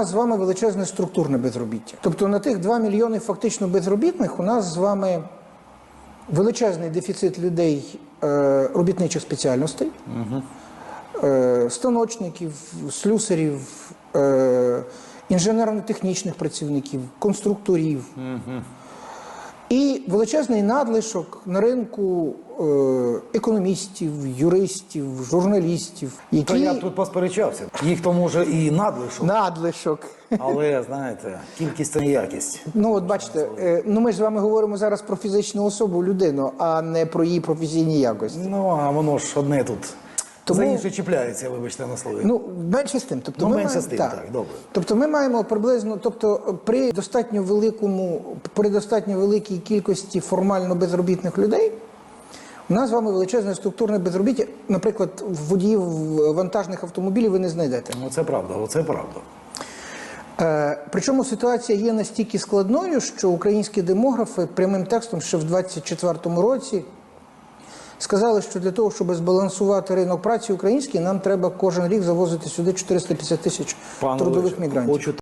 нас з вами величезне структурне безробіття. Тобто на тих 2 мільйони фактично безробітних у нас з вами величезний дефіцит людей е, робітничих спеціальностей, е, станочників, слюсарів, е, інженерно-технічних працівників, конструкторів. І величезний надлишок на ринку е, економістів, юристів, журналістів, які То я тут посперечався. Їх то може і надлишок, надлишок. але знаєте, кількість це не якість. Ну, от бачите, е, ну ми ж з вами говоримо зараз про фізичну особу, людину, а не про її професійні якості. Ну а воно ж одне тут Тому- за інше чіпляється, вибачте на слові. Ну, менше з тим. Тобто Ну, ми менше маємо, з тим, так, добре. Тобто ми маємо приблизно, тобто при достатньо великому, при достатньо великій кількості формально безробітних людей. У нас з вами величезне структурне безробіття. Наприклад, водіїв вантажних автомобілів ви не знайдете. Ну це правда, оце правда. Е, Причому ситуація є настільки складною, що українські демографи прямим текстом ще в 24-му році сказали, що для того, щоб збалансувати ринок праці український, нам треба кожен рік завозити сюди 450 тисяч трудових мігрантів.